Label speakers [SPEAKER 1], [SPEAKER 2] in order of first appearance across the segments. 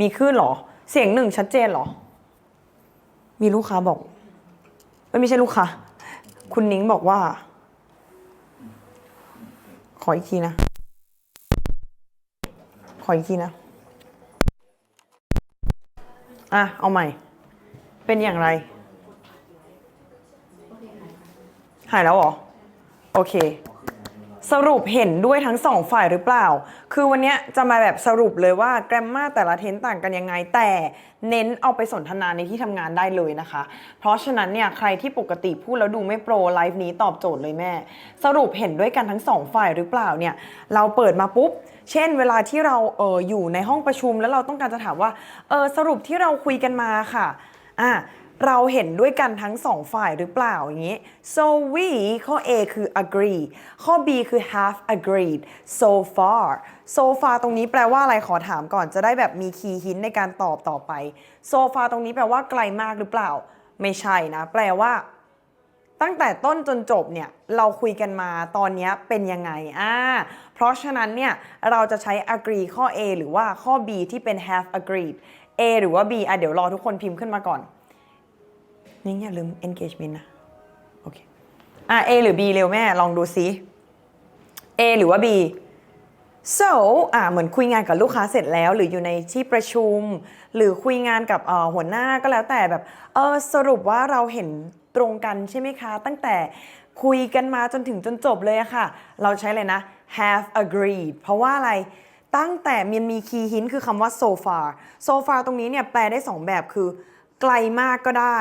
[SPEAKER 1] มีขึ้นเหรอ เสียงหนึ่งชัดเจนเหรอ มีลูกค้าบอกเอ้ยไม่ใช่ลูกค้า คุณนิ้งบอกว่า ขออีกทีนะ ขออีกทีนะ อะ เอาใหม่ เป็นอย่างไร หายแล้วเหรอ โอเค สรุปเห็นด้วยทั้งสองฝ่ายหรือเปล่า คือวันนี้จะมาแบบสรุปเลยว่าแกรมมาแต่ละเทนต่างกันยังไง แต่เน้นเอาไปสนทนาในที่ทำงานได้เลยนะคะ เพราะฉะนั้นเนี่ยใครที่ปกติพูดแล้วดูไม่โปรไลฟ์นี้ตอบโจทย์เลยแม่ สรุปเห็นด้วยกันทั้งสองฝ่ายหรือเปล่าเนี่ยเราเปิดมาปุ๊บ เช่น เวลาที่เราเอออยู่ในห้องประชุมแล้วเราต้องการจะถามว่าเออสรุปที่เราคุยกันมาค่ะอะ เราเห็นด้วยกันทั้งสองฝ่ายหรือเปล่าอย่างนี้ so we ข้อ A คือ agree ข้อ B คือ have agreed so far so far ตรงนี้แปลว่าอะไรขอถามก่อนจะได้แบบมีคีย์หินในการตอบต่อไป so far ตรงนี้แปลว่าไกลมากหรือเปล่า ไม่ใช่นะ แปลว่า ตั้งแต่ต้นจนจบเนี่ย เราคุยกันมาตอนนี้เป็นยังไงอ่าเพราะฉะนั้นเนี่ย เราจะใช้ agree ข้อ A หรือว่าข้อ B ที่เป็น have agreed A หรือว่า B อะเดี๋ยวรอทุกคนพิมพ์ขึ้นมาก่อน นิ้งอย่าลืม engagement นะ โอเค อะ A หรือ B เร็วแม่ ลองดูซิ A หรือว่า B so อะเหมือนคุยงานกับลูกค้าเสร็จแล้วหรืออยู่ในที่ประชุม หรือคุยงานกับหัวหน้าก็แล้วแต่แบบเออสรุปว่าเราเห็นตรงกันใช่ไหมคะ ตั้งแต่คุยกันมาจนถึงจนจบเลยอะค่ะ เราใช้เลยนะ have agreed เพราะว่าอะไรตั้งแต่มันมีคีย์หินคือคำว่า so far so far ตรงนี้เนี่ยแปลได้สองแบบคือ ไกลมากก็ได้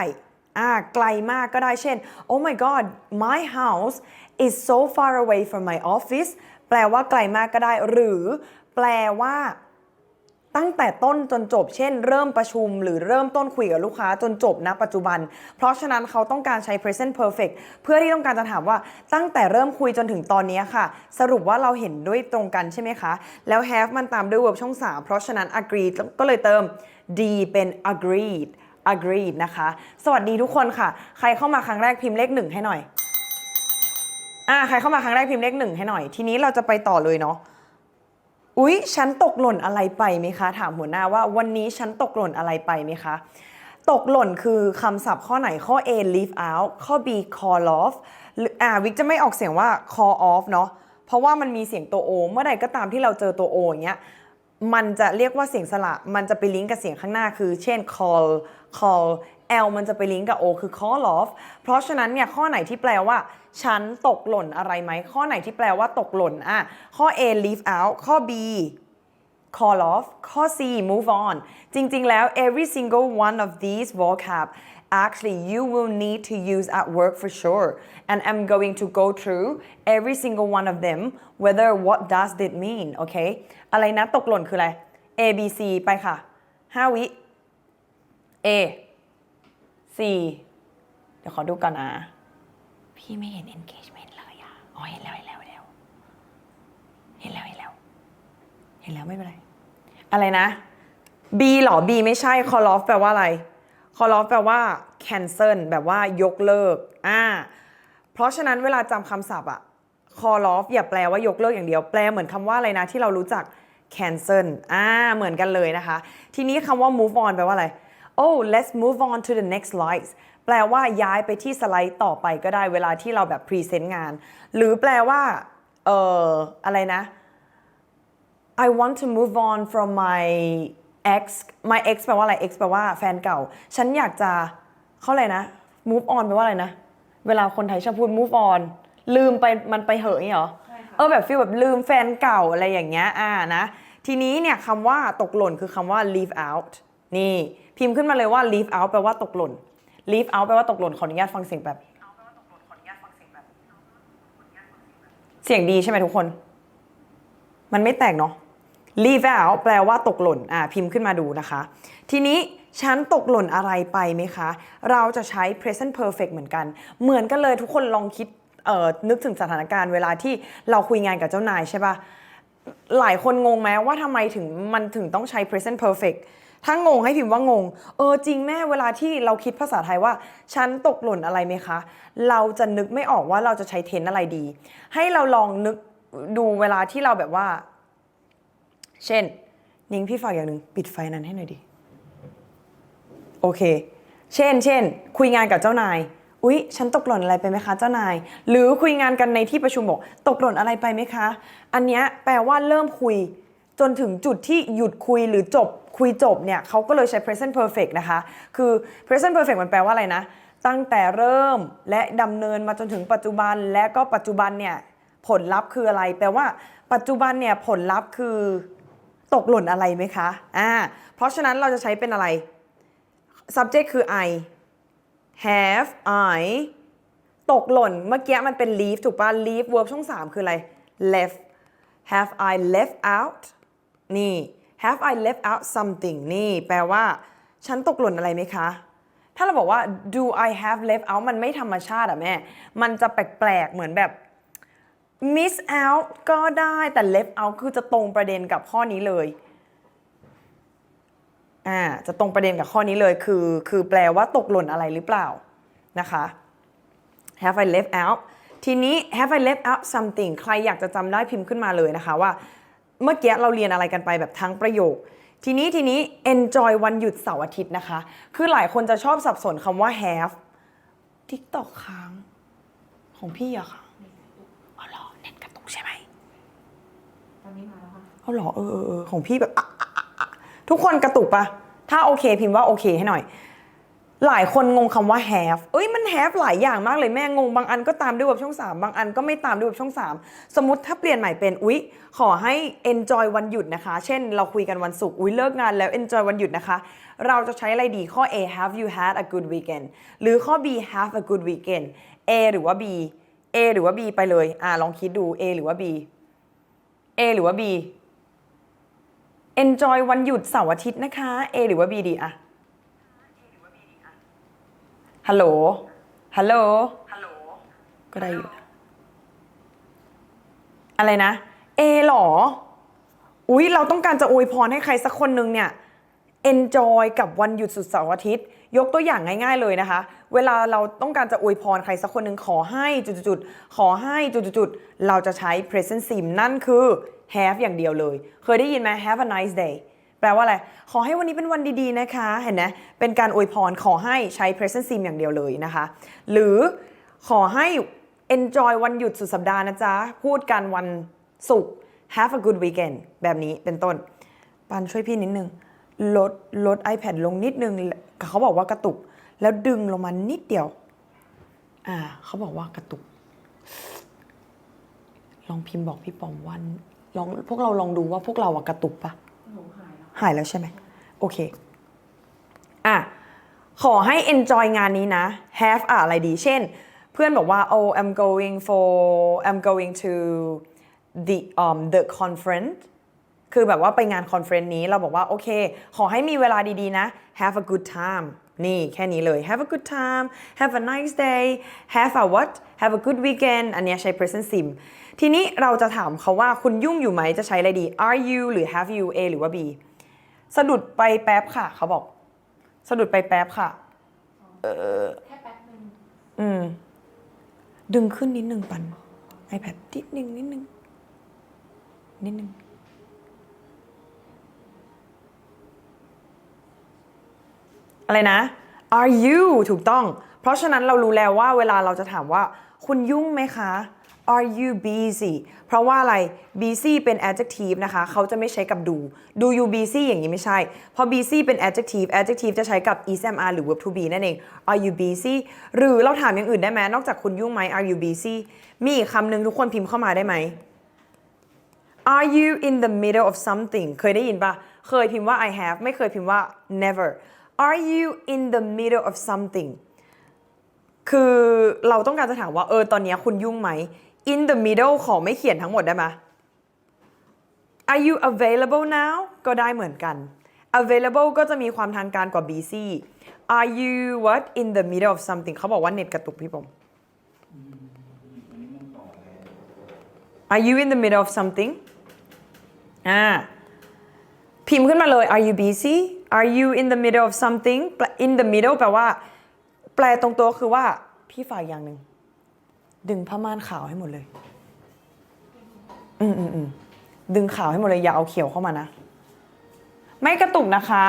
[SPEAKER 1] อ่าไกลมากก็ได้เช่น oh my god my house is so far away from my office แปลว่าไกลมากก็ได้ หรือแปลว่า ตั้งแต่ต้นจนจบ เช่น เริ่มประชุม หรือเริ่มต้นคุยกับลูกค้าจนจบณปัจจุบัน เพราะฉะนั้นเขาต้องการใช้ present perfect เพื่อที่ต้องการจะถามว่าตั้งแต่เริ่มคุยจนถึงตอนนี้ค่ะ สรุปว่าเราเห็นด้วยตรงกันใช่ไหมคะ แล้ว have มันตามด้วย verb ช่อง 3 เพราะฉะนั้น agree ก็เลยเติม d เป็น agreed agreed นะคะ สวัสดีทุกคนค่ะ ใครเข้ามาครั้งแรกพิมพ์เลขหนึ่งให้หน่อย อ่า ใครเข้ามาครั้งแรกพิมพ์เลขหนึ่งให้หน่อย ทีนี้เราจะไปต่อเลยเนาะ อุ๊ย ฉันตกหล่นอะไรไปไหมคะ ถามหัวหน้าว่าวันนี้ฉันตกหล่นอะไรไปไหมคะ ตกหล่นคือคำศัพท์ข้อไหน ข้อ A leave out ข้อ B call off ออ่า วิกจะไม่ออกเสียงว่า call off เนาะ เพราะว่ามันมีเสียงตัว O เมื่อใดก็ตามที่เราเจอตัว O อย่างเงี้ย มันจะเรียกว่าเสียงสระมันจะไปลิงก์กับเสียงข้างหน้าคือ เช่น call call L มันจะไปลิงก์กับ O คือ call off เพราะฉะนั้นเนี่ยข้อไหนที่แปลว่า ฉันตกหล่นอะไรไหม ข้อไหนที่แปลว่าตกหล่นอะข้อ A leave out ข้อ B call off ข้อ C move on จริง ๆ แล้ว every single one of these vocab actually you will need to use at work for sure and I'm going to go through every single one of them whether what does it mean โอเคอะไรนะตกหล่นคืออะไร A B C ไปค่ะ 5 วิ A C เดี๋ยวขอดูก่อนนะ พี่ไม่เห็น engagement เลยอะอ๋อเห็นแล้วเห็นแล้วเห็นแล้วเห็นแล้วเห็นแล้วเห็นแล้วไม่เป็นไร อะไรนะ B เหรอ B ไม่ใช่ call off แปลว่าอะไร call off แปลว่า cancel แบบว่ายกเลิกอ่าเพราะฉะนั้นเวลาจำคำศัพท์อะ call off อย่าแปลว่ายกเลิกอย่างเดียว แปลเหมือนคำว่าอะไรนะที่เรารู้จัก cancel อ่าเหมือนกันเลยนะคะ ทีนี้คำว่า move on แปลว่าอะไร oh let's move on to the next slide แปลว่าย้ายไปที่สไลด์ต่อไปก็ได้เวลาที่เราแบบพรีเซนต์งาน หรือแปลว่า เอ่อ อะไรนะ I want to move on from my ex my ex แปลว่าอะไร ex แปลว่าแฟนเก่า ฉันอยากจะเขาอะไรนะ move on แปลว่าอะไรนะ เวลาคนไทยชอบพูด move on ลืมไปมันไปเหอะอย่างนี้เหรอเออแบบฟีลแบบลืมแฟนเก่าอะไรอย่างเงี้ยอ่านะทีนี้เนี่ยคำว่าตกหล่นคือคำว่า leave out นี่ พิมพ์ขึ้นมาเลยว่า leave out แปลว่าตกหล่น leave out แปลว่าตกหล่นขออนุญาตฟังเสียงแบบ เสียงดีใช่ไหมทุกคน มันไม่แตกเนาะ leave out แปลว่าตกหล่น อ่าพิมพ์ขึ้นมาดูนะคะ ทีนี้ฉันตกหล่นอะไรไปไหมคะ เราจะใช้ present perfect เหมือนกัน เหมือนกันเลยทุกคนลองคิดเอ่อนึกถึงสถานการณ์เวลาที่เราคุยงานกับเจ้านายใช่ปะหลายคนงงไหมว่าทำไมถึงมันถึงต้องใช้ present perfect ถ้างงให้พิมพ์ว่างง เออจริงแม่เวลาที่เราคิดภาษาไทยว่า ฉันตกหล่นอะไรไหมคะ เราจะนึกไม่ออกว่าเราจะใช้เทนอะไรดี ให้เราลองนึกดูเวลาที่เราแบบว่า เช่น นิ้งพี่ฝากอย่างหนึ่งปิดไฟนั้นให้หน่อยดิ โอเค เช่น เช่น คุยงานกับเจ้านาย อุ๊ย ฉันตกหล่นอะไรไปไหมคะเจ้านาย หรือคุยงานกันในที่ประชุมบอกตกหล่นอะไรไปไหมคะ อันนี้แปลว่าเริ่มคุย จนถึงจุดที่หยุดคุยหรือจบ คุยจบเนี่ยเขาก็เลยใช้ present perfect นะคะ คือ present perfect มันแปลว่าอะไรนะ ตั้งแต่เริ่มและดำเนินมาจนถึงปัจจุบันและก็ปัจจุบันเนี่ยผลลัพธ์คืออะไร แปลว่า ปัจจุบันเนี่ยผลลัพธ์คือ ตกหล่นอะไรไหมคะอ่าเพราะฉะนั้นเราจะใช้เป็นอะไร subject คือ I have I ตกหล่นเมื่อกี้มันเป็น leave ถูกป่ะ leave verb ช่อง 3 คืออะไร left have I left out นี่ have I left out something นี่แปลว่า ฉันตกหล่นอะไรไหมคะ ถ้าเราบอกว่า do I have left out มันไม่ธรรมชาติอะแม่ มันจะแปลกๆ เหมือนแบบ miss out ก็ได้แต่ left out คือจะตรงประเด็นกับข้อนี้เลยอ่าจะตรงประเด็นกับข้อนี้เลยคือคือแปลว่าตกหล่นอะไรหรือเปล่านะคะ have I left out ทีนี้ have I left out something ใครอยากจะจำได้พิมพ์ขึ้นมาเลยนะคะว่า เมื่อกี้เราเรียนอะไรกันไปแบบทั้งประโยค ทีนี้ทีนี้ enjoy วันหยุดเสาร์อาทิตย์นะคะ คือหลายคนจะชอบสับสนคำว่า have TikTok ค้างของพี่อะค่ะอ๋อเหรอเน็ตกระตุกใช่ไหม
[SPEAKER 2] ตอนนี้มาแล้วค่ะ
[SPEAKER 1] เอาเหรอเออเออของพี่แบบทุกคนกระตุกปะถ้าโอเคพิมพ์ว่าโอเคให้หน่อย หลายคนงงคำว่า have เอ้ยมัน have หลายอย่างมากเลยแม่งงบางอันก็ตามด้วยแบบช่อง 3 บางอันก็ไม่ตามด้วยแบบช่อง 3 สมมติถ้าเปลี่ยนใหม่เป็นอุ๊ย ขอให้ enjoy วันหยุดนะคะ เช่นเราคุยกันวันศุกร์อุ๊ยเลิกงานแล้ว enjoy วันหยุดนะคะ เราจะใช้อะไรดีข้อ A have you had a good weekend หรือข้อ B have a good weekend A หรือว่า B A หรือว่า B ไปเลยอ่าลองคิดดู A หรือว่า B A หรือว่า B enjoy วันหยุดเสาร์อาทิตย์นะคะ A หรือว่า B ดีอะฮัลโหล ฮัลโหล ก็ได้อยู่ อะไรนะ A หรอ อุ๊ย เราต้องการจะอวยพรให้ใครสักคนหนึ่งเนี่ย enjoy กับวันหยุดสุดเสาร์อาทิตย์ ยกตัวอย่างง่าย ๆเลยนะคะ เวลาเราต้องการจะอวยพรใครสักคนหนึ่งขอให้จุดๆขอให้จุดๆๆเราจะใช้ present sim นั่นคือ have อย่างเดียวเลย เคยได้ยินไหม have a nice day แปลว่าอะไร ขอให้วันนี้เป็นวันดีๆนะคะ เห็นไหมเป็นการอวยพร ขอให้ใช้ present sim อย่างเดียวเลยนะคะ หรือขอให้ enjoy วันหยุดสุดสัปดาห์นะจ๊ะ พูดกันวันศุกร์ have a good weekend แบบนี้เป็นต้น ปันช่วยพี่นิดนึง ลดลด iPad ลงนิดนึง เขาบอกว่ากระตุก แล้วดึงลงมานิดเดียว อ่า เขาบอกว่ากระตุก ลองพิมพ์บอกพี่ปอมวัน ลองพวกเราลองดูว่าพวกเราอะกระตุกปะ
[SPEAKER 2] หนูหายแล้ว
[SPEAKER 1] หายแล้วใช่ไหมโอเค อะ ขอให้ enjoy งานนี้นะ have อะอะไรดี เช่น เพื่อนบอกว่า oh I'm going for I'm going to the um the conference คือแบบว่าไปงานคอนเฟรนซ์นี้เราบอกว่า โอเค ขอให้มีเวลาดีๆนะ have a good time นี่แค่นี้เลย have a good time have a nice day have a what have a good weekend อันนี้ใช้ present sim ทีนี้เราจะถามเขาว่าคุณยุ่งอยู่ไหมจะใช้อะไรดี are you หรือ have you A หรือว่า B สะดุดไปแป๊บค่ะ เขาบอก สะดุดไปแป๊บค่ะ เออ
[SPEAKER 2] แค่แป๊บนึง
[SPEAKER 1] อืม ดึงขึ้นนิดนึงปัน iPad นิดนึงนิดนึงนิดนึง อะไรนะ are you ถูกต้อง เพราะฉะนั้นเรารู้แล้วว่าเวลาเราจะถามว่า คุณยุ่งไหมคะ are you busy เพราะว่าอะไร busy เป็น adjective นะคะ เขาจะไม่ใช้กับ do do you busy อย่างนี้ไม่ใช่ เพราะ busy เป็น adjective adjective จะใช้กับ is am are หรือ verb to be นั่นเอง are you busy หรือเราถามอย่างอื่นได้ไหมนอกจากคุณยุ่งไหม are you busy มีอีกคำหนึ่งทุกคนพิมพ์เข้ามาได้ไหม Are you in the middle of something เคยได้ยินปะเคยพิมพ์ว่า I have ไม่เคยพิมพ์ว่า never Are you in the middle of something คือเราต้องการจะถามว่าเออตอนนี้คุณยุ่งไหม in the middle ขอไม่เขียนทั้งหมดได้ไหม Are you available now ก็ได้เหมือนกัน available ก็จะมีความทางการกว่า busy Are you what in the middle of something เขาบอกว่าเน็ตกระตุกพี่ผม Are you in the middle of something อ่าพิมพ์ขึ้นมาเลย Are you busy Are you in the middle of something in the middle แปลว่า แปลตรงตัวคือว่า พี่ฝากอย่างหนึ่ง ดึงผ้าม่านขาวให้หมดเลย อืมอืมอืมดึงขาวให้หมดเลย อย่าเอาเขียวเข้ามานะ ไม่กระตุกนะคะ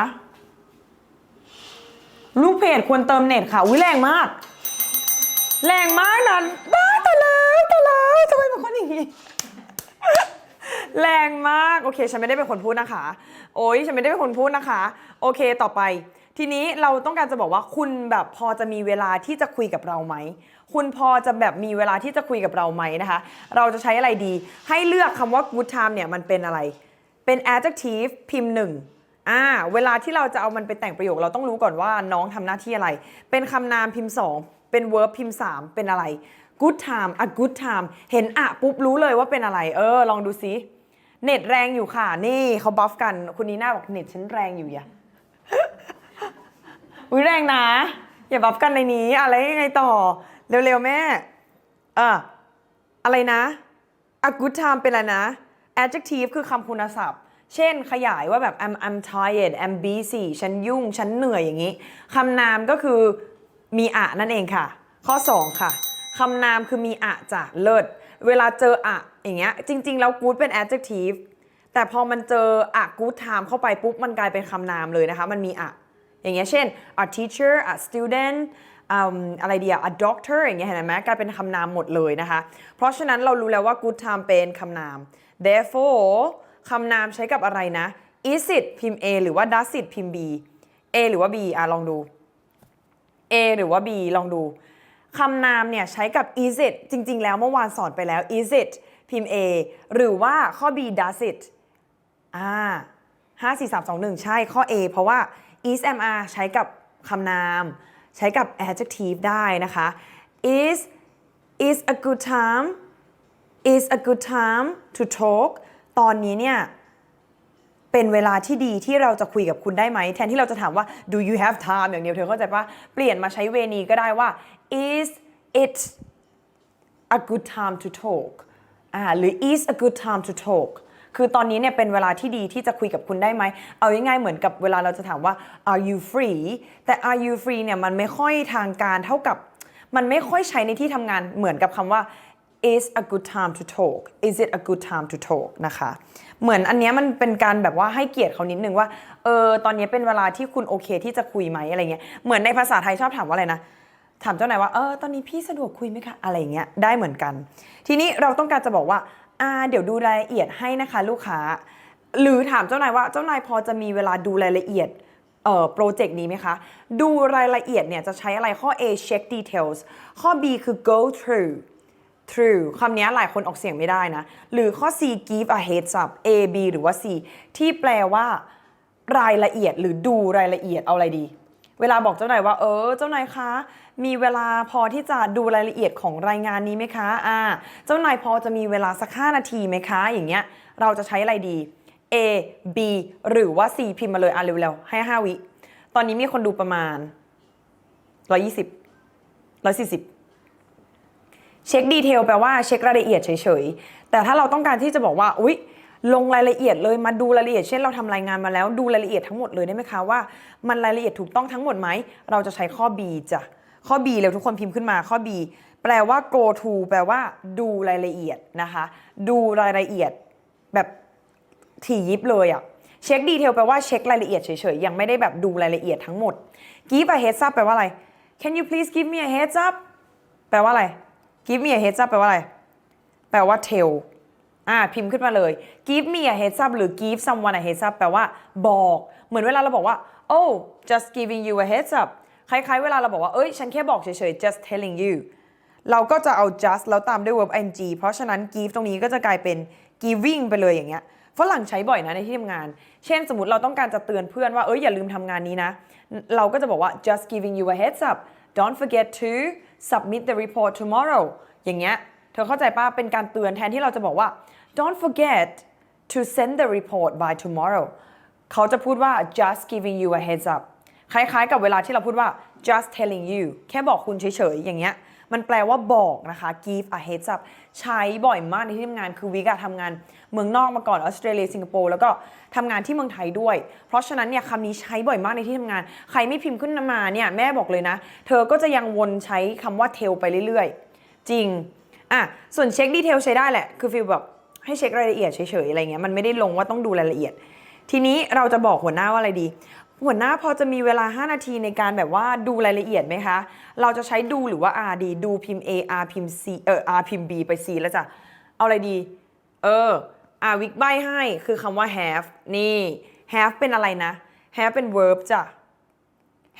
[SPEAKER 1] ลูกเพจควรเติมเน็ตค่ะ อุ้ยแรงมาก แรงมากนะบ้าแต่แล้วแต่แล้วทำไมเป็นคนอย่างนี้แรงมาก โอเค ฉันไม่ได้เป็นคนพูดนะคะ โอ้ยฉันไม่ได้เป็นคนพูดนะคะ โอเคต่อไป ทีนี้เราต้องการจะบอกว่าคุณแบบพอจะมีเวลาที่จะคุยกับเราไหม คุณพอจะแบบมีเวลาที่จะคุยกับเราไหมนะคะ เราจะใช้อะไรดี ให้เลือกคำว่า good time เนี่ยมันเป็นอะไร เป็น adjective พิมพ์หนึ่งอ่าเวลาที่เราจะเอามันไปแต่งประโยคเราต้องรู้ก่อนว่าน้องทำหน้าที่อะไร เป็นคำนามพิมพ์สองเป็น verb พิมพ์สามเป็นอะไร good time a good time เห็นอะปุ๊บรู้เลยว่าเป็นอะไร เออ ลองดูซิเน็ตแรงอยู่ค่ะ นี่เขาบัฟกันคุณนีน่าบอกเน็ตฉันแรงอยู่อย่า อุ้ยแรงนะ อย่าบัฟกันในนี้ อะไรยังไงต่อ เร็วๆ แม่ เอออะไรนะ a good time เป็นอะไรนะ adjective คือคำคุณศัพท์ เช่นขยายว่าแบบ I'm I'm tired I'm busy ฉันยุ่ง ฉันเหนื่อยอย่างนี้คำนามก็คือมีอะนั่นเองค่ะ ข้อ 2 ค่ะคำนามคือมีอะจ้ะเลิศ เวลาเจออะอย่างเงี้ยจริง ๆ แล้ว good เป็น adjective แต่พอมันเจออะ good time เข้าไปปุ๊บมันกลายเป็นคำนามเลยนะคะ มันมีอะ อย่างเงี้ยเช่น a teacher a student อืมอะไรเดียว a doctor อย่างเงี้ยเห็นไหมกลายเป็นคำนามหมดเลยนะคะ เพราะฉะนั้นเรารู้แล้วว่า good time เป็นคำนาม therefore คำนามใช้กับอะไรนะ is it พิมพ์ a หรือว่า does it พิมพ์ b a หรือว่า b อะลองดู A หรือว่า B ลองดูคำนามเนี่ยใช้กับ is it จริง ๆ แล้วเมื่อวานสอนไปแล้ว is it พิมพ์ A หรือว่าข้อ B does it อ่าห้าสี่สามสองหนึ่งใช่ข้อ A เพราะว่า is mr ใช้กับคำนาม ใช้กับ adjective ได้นะคะ is is a good time is a good time to talk ตอนนี้เนี่ยเป็นเวลาที่ดีที่เราจะคุยกับคุณได้ไหม แทนที่เราจะถามว่า do you have time อย่างเดียวเธอเข้าใจปะเปลี่ยนมาใช้เวนีก็ได้ว่า is it a good time to talk อ่าหรือ is a good time to talk คือตอนนี้เนี่ยเป็นเวลาที่ดีที่จะคุยกับคุณได้ไหม เอาง่ายๆเหมือนกับเวลาเราจะถามว่า are you free แต่ are you free เนี่ยมันไม่ค่อยทางการเท่ากับ มันไม่ค่อยใช้ในที่ทำงานเหมือนกับคำว่า is a good time to talk is it a good time to talk นะคะ เหมือนอันนี้มันเป็นการแบบว่าให้เกียรติเขานิดนึงว่า เออ ตอนนี้เป็นเวลาที่คุณโอเคที่จะคุยไหมอะไรเงี้ย เหมือนในภาษาไทยชอบถามว่าอะไรนะ ถามเจ้านายว่า เออ ตอนนี้พี่สะดวกคุยไหมคะ อะไรเงี้ย ได้เหมือนกัน ทีนี้เราต้องการจะบอกว่า อ่าเดี๋ยวดูรายละเอียดให้นะคะ ลูกค้า หรือถามเจ้านายว่าเจ้านายพอจะมีเวลาดูรายละเอียดเอ่อโปรเจกต์นี้ไหมคะ ดูรายละเอียดเนี่ยจะใช้อะไรข้อ A check details ข้อ B คือ go through true คำนี้หลายคนออกเสียงไม่ได้นะ หรือข้อ C give a heads up A B หรือว่า C ที่แปลว่ารายละเอียดหรือดูรายละเอียดเอาอะไรดี เวลาบอกเจ้านายว่า เออ เจ้านายคะ มีเวลาพอที่จะดูรายละเอียดของรายงานนี้ไหมคะอ่าเจ้านายพอจะมีเวลาสัก 5 นาทีไหมคะ อย่างเงี้ย เราจะใช้อะไรดี A B หรือว่า C พิมพ์มาเลยอะเร็วๆ ให้ 5 วิ ตอนนี้มีคนดูประมาณ 120 140 เช็คดีเทลแปลว่าเช็ครายละเอียดเฉยๆ แต่ถ้าเราต้องการที่จะบอกว่า อุ๊ย ลงรายละเอียดเลยมาดูรายละเอียด เช่นเราทำรายงานมาแล้วดูรายละเอียดทั้งหมดเลยได้ไหมคะว่า มันรายละเอียดถูกต้องทั้งหมดไหม เราจะใช้ข้อ B จ้ะ ข้อ B เร็วทุกคนพิมพ์ขึ้นมาข้อ B แปลว่า go to แปลว่าดูรายละเอียดนะคะ ดูรายละเอียดแบบถี่ยิบเลยอะเช็คดีเทลแปลว่าเช็ครายละเอียดเฉยๆ ยังไม่ได้แบบดูรายละเอียดทั้งหมด give a heads up แปลว่าอะไร can you please give me a heads up แปลว่าอะไร give me a heads up แปลว่าอะไร แปลว่า tell อ่าพิมพ์ขึ้นมาเลย give me a heads up หรือ give someone a heads up แปลว่า บอก เหมือนเวลาเราบอกว่า oh just giving you a heads up คล้ายๆ เวลาเราบอกว่า เอ้ย ฉันแค่บอกเฉยๆ just telling you เราก็จะเอา just แล้วตามด้วย verb ing เพราะฉะนั้น give ตรงนี้ก็จะกลายเป็น giving ไปเลยอย่างเงี้ยฝรั่งใช้บ่อยนะในที่ทำงาน เช่นสมมติเราต้องการจะเตือนเพื่อนว่า เอ้ย อย่าลืมทำงานนี้นะ เราก็จะบอกว่า just giving you a heads up don't forget to submit the report tomorrow อย่างเงี้ย เธอเข้าใจป่ะ เป็นการเตือนแทนที่เราจะบอกว่า don't forget to send the report by tomorrow เขาจะพูดว่า just giving you a heads up คล้ายๆ กับเวลาที่เราพูดว่า just telling you แค่บอกคุณเฉยๆ อย่างเงี้ย มันแปลว่าบอกนะคะ give a heads up ใช้บ่อยมากในที่ทำงาน คือวิกอะทำงานเมืองนอกมาก่อนออสเตรเลียสิงคโปร์แล้วก็ทำงานที่เมืองไทยด้วย เพราะฉะนั้นเนี่ยคำนี้ใช้บ่อยมากในที่ทำงาน ใครไม่พิมพ์ขึ้นมาเนี่ยแม่บอกเลยนะ เธอก็จะยังวนใช้คำว่า tell ไปเรื่อยๆ จริงอะส่วนเช็คดีเทลใช้ได้แหละ คือฟีลแบบให้เช็ครายละเอียดเฉยๆอะไรเงี้ยมันไม่ได้ลงว่าต้องดูรายละเอียด ทีนี้เราจะบอกหัวหน้าว่าอะไรดี หัวหน้าพอจะมีเวลา 5 นาทีในการแบบว่าดูรายละเอียดไหมคะ เราจะใช้ดูหรือว่า R ดีดูพิมพ์ A R พิมพ์ C เออ R พิมพ์ B ไป C แล้วจ้ะ เอาอะไรดี เอออาวิกใบให้คือคำว่า have นี่ have เป็นอะไรนะ have เป็น verb จ้ะ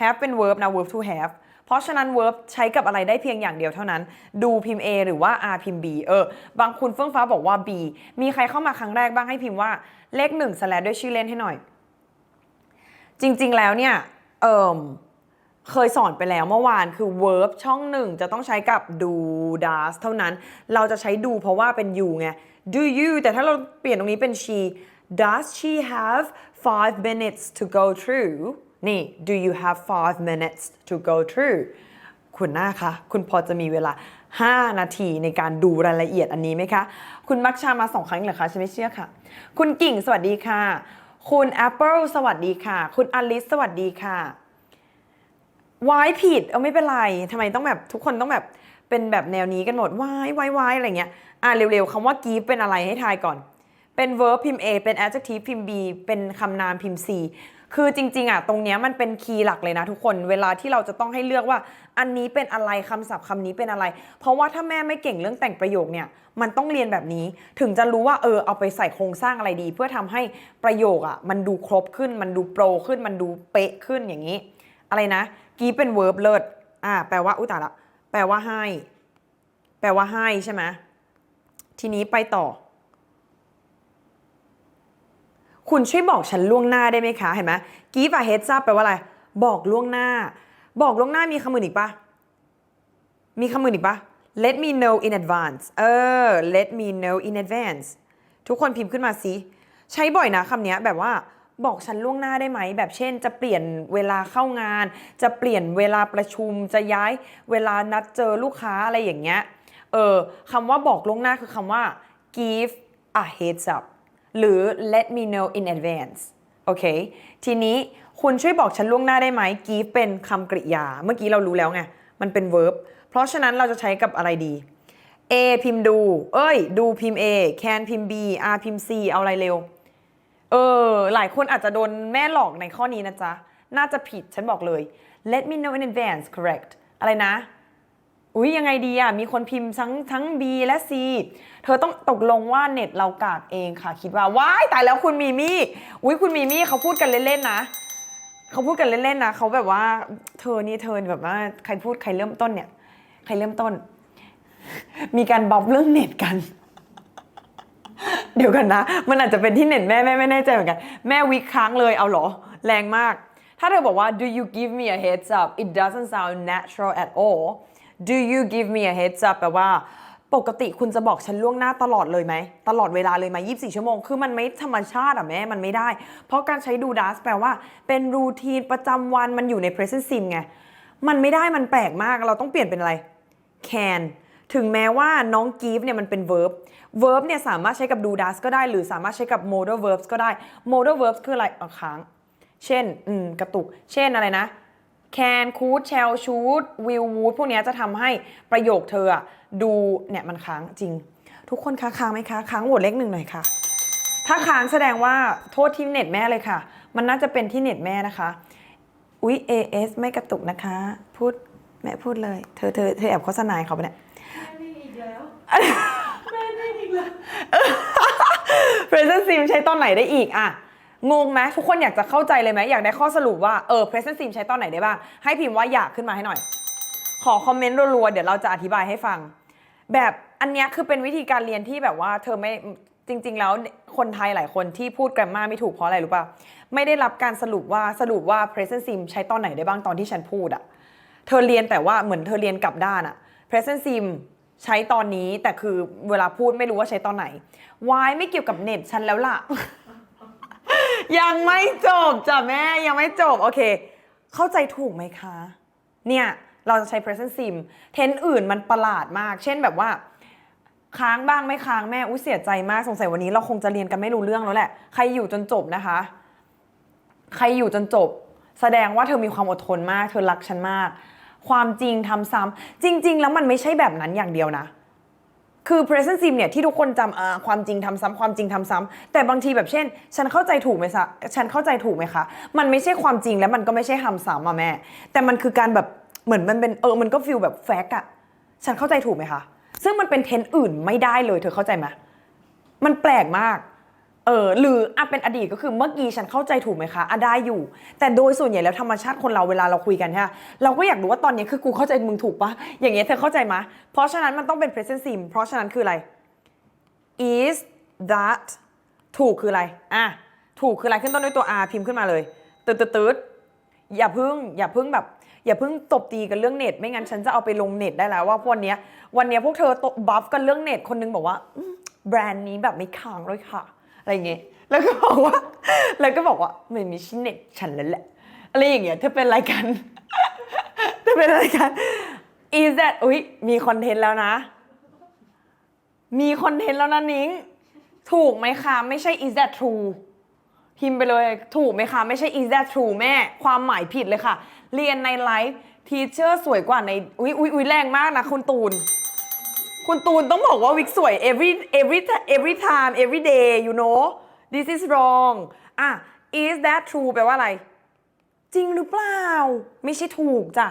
[SPEAKER 1] have เป็น verb นะ verb to have เพราะฉะนั้น verb ใช้กับอะไรได้เพียงอย่างเดียวเท่านั้น ดูพิมพ์ A หรือว่า R พิมพ์ B เออ บางคุณเฟื่องฟ้าบอกว่า B มีใครเข้ามาครั้งแรกบ้างให้พิมพ์ว่าเลขหนึ่งสแลดด้วยชื่อเล่นให้หน่อย จริง ๆ แล้วเนี่ยเอิมเคยสอนไปแล้วเมื่อวานคือ verb ช่องหนึ่งจะต้องใช้กับ do does เท่านั้น เราจะใช้ do เพราะว่าเป็น you ไง do you แต่ถ้าเราเปลี่ยนตรงนี้เป็น she does she have five minutes to go through นี่ do you have five minutes to go through คุณหน้าคะ คุณพอจะมีเวลา 5 นาทีในการดูรายละเอียดอันนี้ไหมคะ คุณมักชามาสองครั้งเหรอคะฉันไม่เชื่อค่ะ คุณกิ่งสวัสดีค่ะ คุณ Apple สวัสดีค่ะ คุณอลิสสวัสดีค่ะวายผิด เออไม่เป็นไรทำไมต้องแบบทุกคนต้องแบบเป็นแบบแนวนี้กันหมดวายวายวายอะไรเงี้ย อะเร็วๆคำว่ากีฟเป็นอะไรให้ทายก่อน เป็น verb พิมพ์ A เป็น adjective พิมพ์ B เป็นคำนามพิมพ์ C คือจริงๆอะตรงเนี้ยมันเป็นคีย์หลักเลยนะทุกคนเวลาที่เราจะต้องให้เลือกว่า อันนี้เป็นอะไรคำศัพท์คำนี้เป็นอะไร เพราะว่าถ้าแม่ไม่เก่งเรื่องแต่งประโยคเนี่ยมันต้องเรียนแบบนี้ ถึงจะรู้ว่าเออเอาไปใส่โครงสร้างอะไรดี เพื่อทำให้ประโยคอะมันดูครบขึ้น มันดูโปรขึ้น มันดูเป๊ะขึ้นอย่างนี้ อะไรนะ กีเป็น verb เลิศอ่าแปลว่าอุยตาละแปลว่าให้ แปลว่าให้ใช่ไหมทีนี้ไปต่อ คุณช่วยบอกฉันล่วงหน้าได้ไหมคะเห็นไหม give a heads up แปลว่าอะไร บอกล่วงหน้า บอกล่วงหน้ามีคำอื่นอีกปะมีคำอื่นอีกปะ let me know in advance เออ let me know in advance ทุกคนพิมพ์ขึ้นมาสิใช้บ่อยนะคำนี้แบบว่าบอกฉันล่วงหน้าได้ไหม แบบเช่น จะเปลี่ยนเวลาเข้างาน จะเปลี่ยนเวลาประชุมจะย้ายเวลานัดเจอลูกค้าอะไรอย่างเงี้ยเออคำว่าบอกล่วงหน้าคือคำว่า give a heads up หรือ let me know in advance โอเค ทีนี้คุณช่วยบอกฉันล่วงหน้าได้ไหม give เป็นคำกริยา เมื่อกี้เรารู้แล้วไง มันเป็น verb เพราะฉะนั้นเราจะใช้กับอะไรดี A พิมพ์ดู เอ้ย ดูพิมพ์ A can พิมพ์ B R พิมพ์ C เอาอะไรเร็ว เออ หลายคนอาจจะโดนแม่หลอกในข้อนี้นะจ๊ะ น่าจะผิด ฉันบอกเลย let me know in advance correct อะไรนะ อุ๊ยยังไงดีอะมีคนพิมพ์ทั้งทั้ง B และ C เธอต้องตกลงว่าเน็ตเรากากเองค่ะ คิดว่าว้ายตายแล้วคุณมีมี่อุ๊ยคุณมีมี่เขาพูดกันเล่นๆนะเขาพูดกันเล่นๆนะเขาแบบว่า เธอนี่เธอแบบว่าใครพูดใครเริ่มต้นเนี่ย ใครเริ่มต้น มีการบอบเรื่องเน็ตกัน เดี๋ยวกันนะ มันอาจจะเป็นที่เน็ตแม่แม่ไม่แน่ใจเหมือนกัน แม่วิกค้างเลยเอาหรอ แรงมาก ถ้าเธอบอกว่า do you give me a heads up it doesn't sound natural at all do you give me a heads up แปลว่า ปกติคุณจะบอกฉันล่วงหน้าตลอดเลยไหม ตลอดเวลาเลยไหม24 ชั่วโมง คือมันไม่ธรรมชาติอะแม่ มันไม่ได้ เพราะการใช้ do does แปลว่า เป็นรูทีนประจำวัน มันอยู่ใน present sim ไง มันไม่ได้ มันแปลกมาก เราต้องเปลี่ยนเป็นอะไร can ถึงแม้ว่าน้อง give เนี่ยมันเป็น verb verb เนี่ยสามารถใช้กับ do does ก็ได้ หรือสามารถใช้กับ modal verbs ก็ได้ modal verbs คืออะไรเอาค้าง เช่น อืม กระตุก เช่นอะไรนะ can could shall should will would พวกเนี้ยจะทำให้ประโยคเธออะดูเนี่ยมันค้างจริง ทุกคนคะค้างไหมคะ ค้างโหวตเลขหนึ่งหน่อยค่ะ ถ้าค้างแสดงว่าโทษที่เน็ตแม่เลยค่ะ มันน่าจะเป็นที่เน็ตแม่นะคะ อุ๊ย AS ไม่กระตุกนะคะ พูดแม่พูดเลย เธอเธอเธอแอบโฆษณาให้เขาไปะเนี่ย
[SPEAKER 2] แม่นิ่งอีกแล้วแม่นิ่งอีกแล้ว
[SPEAKER 1] present sim ใช้ตอนไหนได้อีกอะ งงไหมทุกคนอยากจะเข้าใจเลยไหมอยากได้ข้อสรุปว่าเออ present sim ใช้ตอนไหนได้บ้าง ให้พิมพ์ว่าอยากขึ้นมาให้หน่อย ขอคอมเมนต์รัวๆเดี๋ยวเราจะอธิบายให้ฟัง แบบอันเนี้ยคือเป็นวิธีการเรียนที่แบบว่าเธอไม่จริง ๆ แล้วคนไทยหลายคนที่พูดแกรมมาไม่ถูกเพราะอะไรรู้ป่ะไม่ได้รับการสรุปว่าสรุปว่า present sim ใช้ตอนไหนได้บ้างตอนที่ฉันพูดอะเธอเรียนแต่ว่าเหมือนเธอเรียนกลับด้านอะ present sim ใช้ตอนนี้แต่คือเวลาพูดไม่รู้ว่าใช้ตอนไหน why ไม่เกี่ยวกับเน็ตฉันแล้วล่ะ ยังไม่จบจ้ะแม่ยังไม่จบ โอเค เข้าใจถูกไหมคะ เนี่ย เราจะใช้ present sim เทนอื่นมันประหลาดมาก เช่นแบบว่า ค้างบ้างไม่ค้างแม่อุ้ยเสียใจมากสงสัยวันนี้เราคงจะเรียนกันไม่รู้เรื่องแล้วแหละ ใครอยู่จนจบนะคะ ใครอยู่จนจบ แสดงว่าเธอมีความอดทนมาก เธอรักฉันมาก ความจริงทำซ้ำจริง ๆ แล้วมันไม่ใช่แบบนั้นอย่างเดียวนะ คือ present sim เนี่ยที่ทุกคนจำอ่าความจริงทำซ้ำความจริงทำซ้ำแต่บางทีแบบเช่น ฉันเข้าใจถูกไหมซะฉันเข้าใจถูกไหมคะ มันไม่ใช่ความจริงและมันก็ไม่ใช่ทำซ้ำอะแม่ แต่มันคือการแบบเหมือนมันเป็นเออมันก็ฟิลแบบแฟกอะฉันเข้าใจถูกไหมคะ ซึ่งมันเป็นเทนอื่นไม่ได้เลยเธอเข้าใจไหมมันแปลกมาก เออหรืออะเป็นอดีตก็คือเมื่อกี้ฉันเข้าใจถูกไหมคะอะได้อยู่ แต่โดยส่วนใหญ่แล้วธรรมชาติคนเราเวลาเราคุยกันใช่ปะเราก็อยากรู้ว่าตอนนี้คือกูเข้าใจมึงถูกปะอย่างเงี้ยเธอเข้าใจไหมเพราะฉะนั้นมันต้องเป็น present sim เพราะฉะนั้นคืออะไร is that ถูกคืออะไรอะถูกคืออะไรขึ้นต้นด้วยตัว r พิมพ์ขึ้นมาเลยตืดตืดตืดอย่าพึ่งอย่าพึ่งแบบ อย่าพึ่งตบตีกันเรื่องเน็ต ไม่งั้นฉันจะเอาไปลงเน็ตได้แล้วว่าพวกเนี้ยวันเนี้ยพวกเธอตบบัฟกันเรื่องเน็ตคนนึงบอกว่าแบรนด์นี้แบบไม่ค้างเลยค่ะ อะไรอย่างเงี้ยแล้วก็บอกว่า แล้วก็บอกว่าไม่มีชิ้นเน็ตฉันแล้วแหละอะไรอย่างเงี้ยเธอเป็นอะไรกันเธอเป็นอะไรกัน is that อุ้ยมีคอนเทนต์แล้วนะ มีคอนเทนต์แล้วนะนิ้งถูกไหมคะไม่ใช่ is that true พิมพ์ไปเลยถูกไหมคะ ไม่ใช่ is that true แม่ ความหมายผิดเลยค่ะ เรียนในไลฟ์ทีเชอร์สวยกว่าใน อุ๊ยอุ๊ยอุ๊ยแรงมากนะคุณตูน คุณตูนต้องบอกว่าวิกสวย every every every time every day you know this is wrong อะ is that true แปลว่าอะไร จริงหรือเปล่า ไม่ใช่ถูกจ้ะ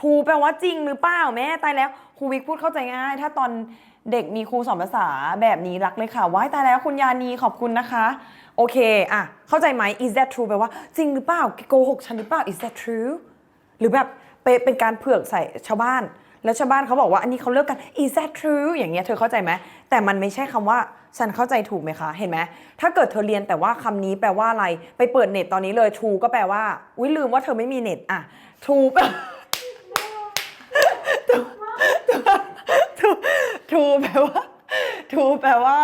[SPEAKER 1] ถูกแปลว่าจริงหรือเปล่าแม่ตายแล้วครูวิกพูดเข้าใจง่าย ถ้าตอนเด็กมีครูสอนภาษาแบบนี้รักเลยค่ะว้ายตายแล้วคุณยานีขอบคุณนะคะ โอเคอะเข้าใจไหม is that true แปลว่าจริงหรือเปล่าโกหกฉันหรือเปล่า is that true หรือแบบเป็นเป็นการเผือกใส่ชาวบ้าน แล้วชาวบ้านเขาบอกว่าอันนี้เขาเลิกกัน is that true อย่างเงี้ยเธอเข้าใจไหมแต่มันไม่ใช่คำว่าฉันเข้าใจถูกไหมคะเห็นไหมถ้าเกิดเธอเรียนแต่ว่าคำนี้แปลว่าอะไร ไปเปิดเน็ตตอนนี้เลย true ก็แปลว่าอุ้ยลืมว่าเธอไม่มีเน็ตอะ true แปล true true แปลว่า true แปลว่า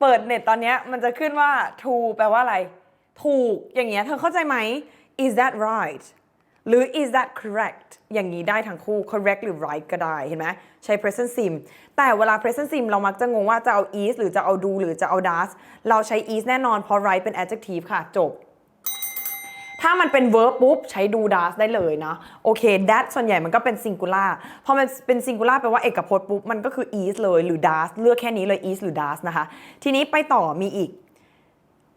[SPEAKER 1] เปิดเน็ตตอนเนี้ยมันจะขึ้นว่า true แปลว่าอะไร ถูกอย่างเงี้ยเธอเข้าใจไหม is that right หรือ is that correct อย่างนี้ได้ทั้งคู่ correct หรือ right ก็ได้เห็นไหมใช้ present sim แต่เวลา present sim เรามักจะงงว่าจะเอา is หรือจะเอา do หรือจะเอา does เราใช้ is แน่นอนเพราะ right เป็น adjective ค่ะ จบ ถ้ามันเป็น verb ปุ๊บ ใช้ do does ได้เลยนะ โอเค that ส่วนใหญ่มันก็เป็น singular พอมันเป็น singular แปลว่าเอกพจน์ปุ๊บ มันก็คือ is เลยหรือ does เลือกแค่นี้เลย is หรือ does นะคะ ทีนี้ไปต่อมีอีก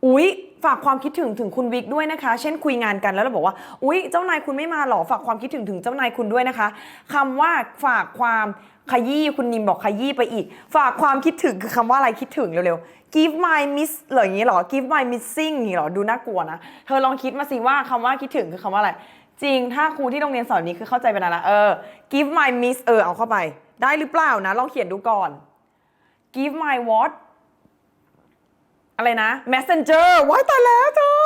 [SPEAKER 1] อุ๊ยฝากความคิดถึงถึงคุณวิกด้วยนะคะ เช่นคุยงานกันแล้วเราบอกว่า อุ๊ย เจ้านายคุณไม่มาหรอ ฝากความคิดถึงถึงเจ้านายคุณด้วยนะคะคำว่าฝากความขยี้คุณนิมบอกขยี้ไปอีก ฝากความคิดถึงคือคำว่าอะไรคิดถึงเร็วๆ give my miss เหรออย่างนี้หรอ give my missing อย่างนี้หรอดูน่ากลัวนะ เธอลองคิดมาสิว่าคำว่าคิดถึงคือคำว่าอะไร จริงถ้าครูที่โรงเรียนสอนนี้คือเข้าใจไปนานละเออ give my miss เออเอาเข้าไป ได้หรือเปล่านะลองเขียนดูก่อน give my what อะไรนะ messenger ว้ายตายแล้วเธอ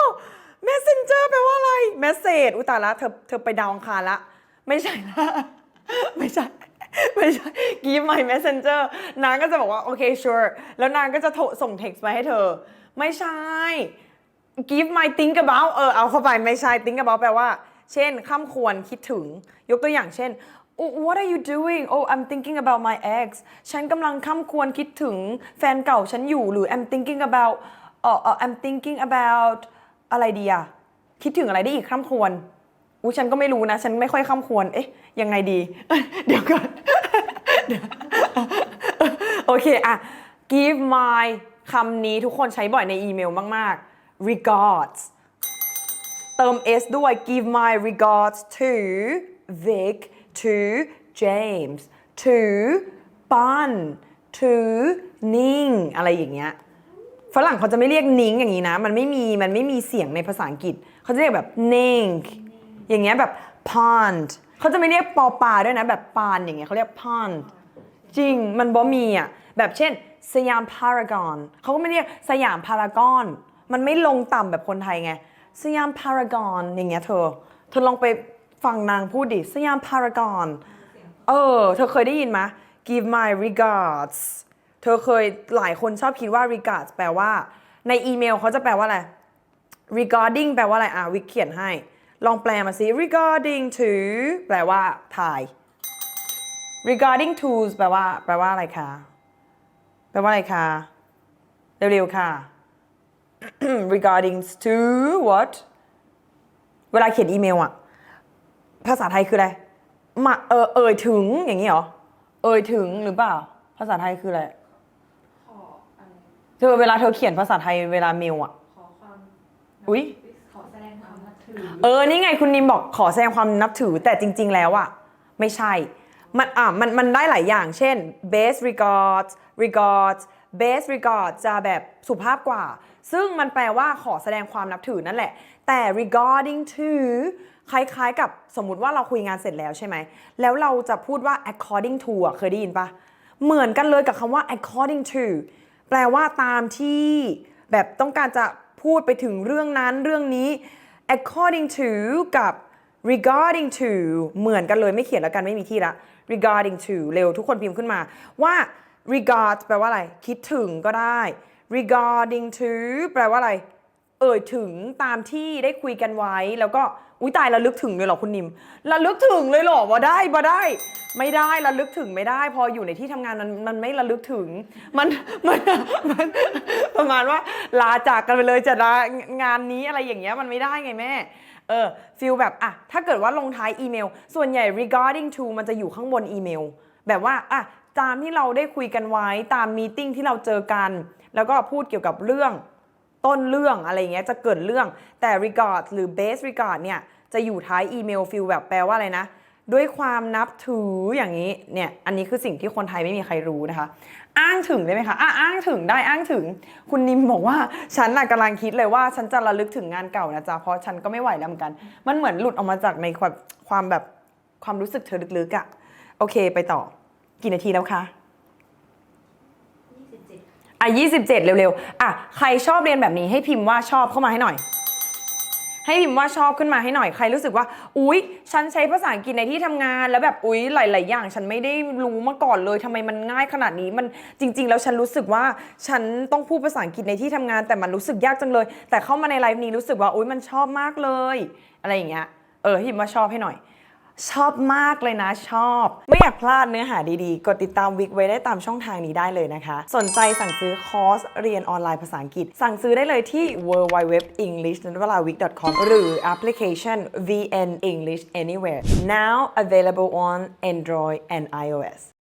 [SPEAKER 1] messenger แปลว่าอะไร message อุตาล้วเธอเธอไปดาวองคารละ ไม่ใช่ละไม่ใช่ไม่ใช่ give my messenger นางก็จะบอกว่า โอเค sure แล้วนางก็จะโทส่ง text ไปให้เธอ ไม่ใช่ give my think about เออเอาเข้าไปไม่ใช่ think about แปลว่า เช่นข้ามควรคิดถึง ยกตัวอย่างเช่น what are you doing oh I'm thinking about my ex ฉันกำลังข้ามควรคิดถึงแฟนเก่าฉันอยู่หรือ I'm thinking about เอ่อ I'm thinking about อะไรดีอะคิดถึงอะไรได้อีกข้ามควรอู้ฉันก็ไม่รู้นะ ฉันไม่ค่อยข้ามควร เอ๊ะ ยังไงดี เดี๋ยวก่อนโอเคอะ give my คำนี้ทุกคนใช้บ่อยในอีเมลมาก ๆ regards เติม s ด้วย give my regards to Vic to James to Bun to Ning อะไรอย่างเงี้ยฝรั่งเขาจะไม่เรียกนิ้งอย่างนี้นะ มันไม่มีมันไม่มีเสียงในภาษาอังกฤษ เขาจะเรียกแบบ ning อย่างเงี้ยแบบ pond เขาจะไม่เรียกปอปลาด้วยนะ แบบปานอย่างเงี้ยเขาเรียก pond จริงมันบ่มีอะแบบเช่นสยามพารากอนเขาก็ไม่เรียกสยามพารากอน มันไม่ลงต่ำแบบคนไทยไง สยามพารากอนอย่างเงี้ยเธอ เธอลองไป ฟังนางพูดดิสยามพารากอนเออ เธอเคยได้ยินไหม give my regards เธอเคยหลายคนชอบคิดว่า regards แปลว่า ในอีเมลเขาจะแปลว่าอะไร regarding แปลว่าอะไร อะ วิกเขียนให้ ลองแปลมาสิ regarding to แปลว่าถ่าย regarding to แปลว่า แปลว่าอะไรคะ แปลว่าอะไรคะ เร็วๆค่ะ regarding to what เวลาเขียนอีเมลอะ ภาษาไทยคืออะไรมาเออเอ่ยถึงอย่างนี้เหรอ เอ่ยถึงหรือเปล่า ภาษาไทยคืออะไร
[SPEAKER 2] ขออะไร
[SPEAKER 1] เธอเวลาเธอเขียนภาษาไทยเวลาเมลอะ
[SPEAKER 2] ขอความ
[SPEAKER 1] อุ๊ย
[SPEAKER 2] ขอแสดงความนับถือ
[SPEAKER 1] เออ นี่ไงคุณนิมบอกขอแสดงความนับถือแต่จริง ๆ แล้วอะไม่ใช่ มันอะมันมันได้หลายอย่าง เช่น best regards regards best regards จะแบบสุภาพกว่า ซึ่งมันแปลว่าขอแสดงความนับถือนั่นแหละ แต่ regarding to คล้ายๆ กับสมมุติว่าเราคุยงานเสร็จแล้วใช่ไหม แล้วเราจะพูดว่า according to เคยได้ยินปะเหมือนกันเลยกับคำว่า according to แปลว่าตามที่แบบต้องการจะพูดไปถึงเรื่องนั้นเรื่องนี้ according to กับ regarding to เหมือนกันเลยไม่เขียนแล้วกันไม่มีที่ละ regarding to เร็วทุกคนพิมพ์ขึ้นมาว่า regard แปลว่าอะไร คิดถึงก็ได้ regarding to แปลว่าอะไร เอ่ยถึงตามที่ได้คุยกันไว้ แล้วก็อุ้ยตายระลึกถึงเลยเหรอคุณนิมระลึกถึงเลยเหรอว่าได้บ่ได้ ไม่ได้ระลึกถึงไม่ได้ พออยู่ในที่ทำงานมันมันไม่ระลึกถึง มันมันมันประมาณว่าลาจากกันไปเลยจะลางานนี้อะไรอย่างเงี้ยมันไม่ได้ไงแม่เออฟิลแบบอะถ้าเกิดว่าลงท้ายอีเมล ส่วนใหญ่ regarding to มันจะอยู่ข้างบนอีเมล แบบว่าอะตามที่เราได้คุยกันไว้ตามมีติ้งที่เราเจอกัน แล้วก็พูดเกี่ยวกับเรื่อง ต้นเรื่องอะไรอย่างเงี้ยจะเกิดเรื่องแต่ regard หรือ base regard เนี่ยจะอยู่ท้ายอีเมลฟิลแบบแปลว่าอะไรนะ ด้วยความนับถืออย่างนี้เนี่ยอันนี้คือสิ่งที่คนไทยไม่มีใครรู้นะคะ อ้างถึงได้ไหมคะอะอ้างถึงได้อ้างถึง คุณนิมบอกว่าฉันน่ะกำลังคิดเลยว่าฉันจะระลึกถึงงานเก่านะจ๊ะเพราะฉันก็ไม่ไหวแล้วเหมือนกัน มันเหมือนหลุดออกมาจากในความความแบบความรู้สึกเธอลึกๆอะ่ะโอเคไปต่อกี่นาทีแล้วคะ อะ27 เร็วๆ อะ ใครชอบเรียนแบบนี้ให้พิมพ์ว่าชอบเข้ามาให้หน่อย ให้พิมพ์ว่าชอบขึ้นมาให้หน่อย ใครรู้สึกว่า อุ๊ย ฉันใช้ภาษาอังกฤษในที่ทำงาน แล้วแบบ อุ๊ย หลาย ๆ อย่าง ฉันไม่ได้รู้มาก่อนเลยทำไมมันง่ายขนาดนี้ มันจริง ๆ แล้วฉันรู้สึกว่า ฉันต้องพูดภาษาอังกฤษในที่ทำงาน แต่มันรู้สึกยากจังเลย แต่เข้ามาในไลฟ์นี้รู้สึกว่า อุ๊ย มันชอบมากเลย อะไรอย่างเงี้ย เออพิมพ์ว่าชอบให้หน่อย ชอบมากเลยนะชอบ ไม่อยากพลาดเนื้อหาดีๆ กดติดตามวิกไว้ได้ตามช่องทางนี้ได้เลยนะคะ สนใจสั่งซื้อคอร์สเรียนออนไลน์ภาษาอังกฤษ สั่งซื้อได้เลยที่ w w w e n g l i s h n a v a l a w i k c o m หรือแอปพลิเคชัน VN English Anywhere now available on Android and iOS